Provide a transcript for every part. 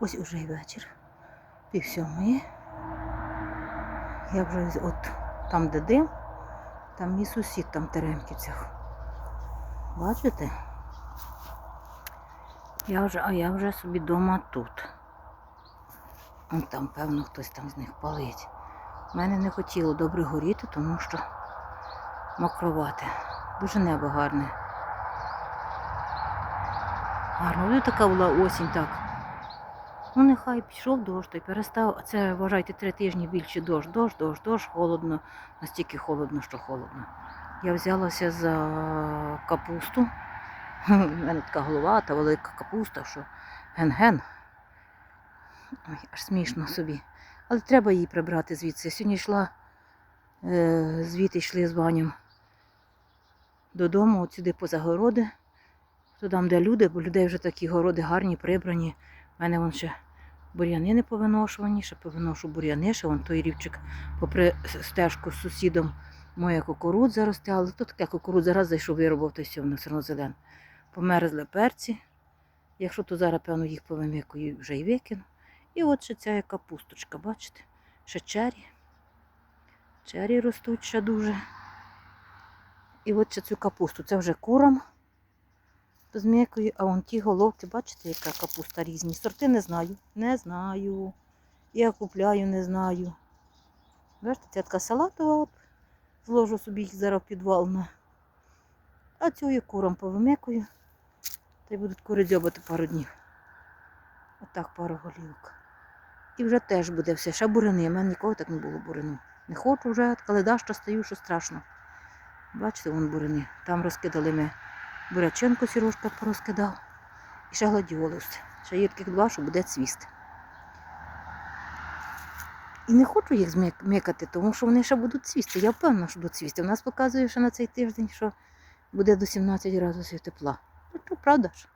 Ось уже й вечір. Пів сьомої. Я вже от там, де дим, там мій сусід там Теремківцях. Бачите? Я вже, а я вже собі вдома тут. Вон там, певно, хтось там з них палить. У мене не хотіло добре горіти, тому що мокровате. Дуже небо гарне. Гарно, ну така була осінь так. Ну, нехай пішов дощ та й перестав. Це, вважайте, три тижні більше дощ, дощ, дощ, дощ, холодно, настільки холодно, що холодно. Я взялася за капусту. У мене така голова, та велика капуста, що ген-ген. Ой, аж смішно собі. Але треба її прибрати звідси. Сьогодні йшла, е, звідти йшли з Ванем додому, от сюди поза городи. Туди, де люди, бо людей вже такі городи гарні, прибрані. У мене вон ще бур'яни не повиношувані, ще повиношу бур'яни, ще вон той рівчик попри стежку з сусідом моя кукурудза росте, але то таке кукурудза раз зайшов виробив, то все, воно все одно зелене. Померзли перці. Якщо то зараз, певно, їх повимикую вже й викину. І от ще ця яка пусточка, бачите? Ще чері. Чері ростуть ще дуже. І от ще цю капусту. Це вже курам змікою, а вон ті головки, бачите, яка капуста різні. Сорти не знаю. Не знаю. Я купляю, не знаю. Бачите, ця така салатова, зложу собі їх зараз в підвал на. А цю я курам повимикую. Та й будуть кури дзьобати пару днів. Отак пару голівок. І вже теж буде все. Ще бурини. У мене ніколи так не було бурину. Не хочу вже, коли дощ, то стаю, що страшно. Бачите, вон бурини. Там розкидали ми буряченко сірошка порозкидав. І ще гладіолус. Ще є таких два, що буде цвісти. І не хочу їх змикати, тому що вони ще будуть цвісти. Я впевнена, що будуть цвісти. У нас показує, що на цей тиждень, що буде до 17 градусів тепла. Ну, то правда ж.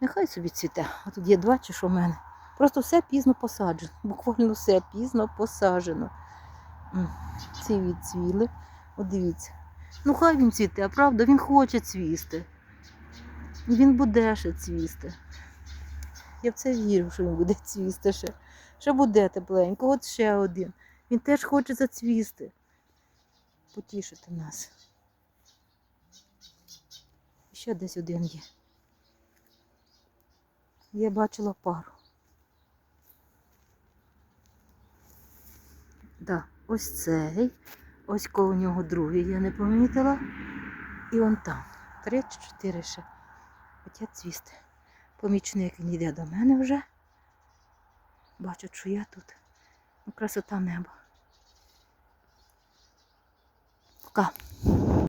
Нехай собі цвіте. А тут є два чи що в мене. Просто все пізно посаджено. Буквально все пізно посаджено. Ці відцвіли. От дивіться. Ну хай він цвіте, а правда, він хоче цвісти. І Він буде ще цвісти. Я в це вірю, що він буде цвісти ще. Ще буде тепленько, от ще один. Він теж хоче зацвісти. Потішити нас. Ще десь один є. Я бачила пару. Да, ось цей. Ось коло нього другий я не помітила. І он там. Три чи чотири ще. Хоча цвісти. Помічник він йде до мене вже. Бачу, що я тут. Ну, красота неба. Пока.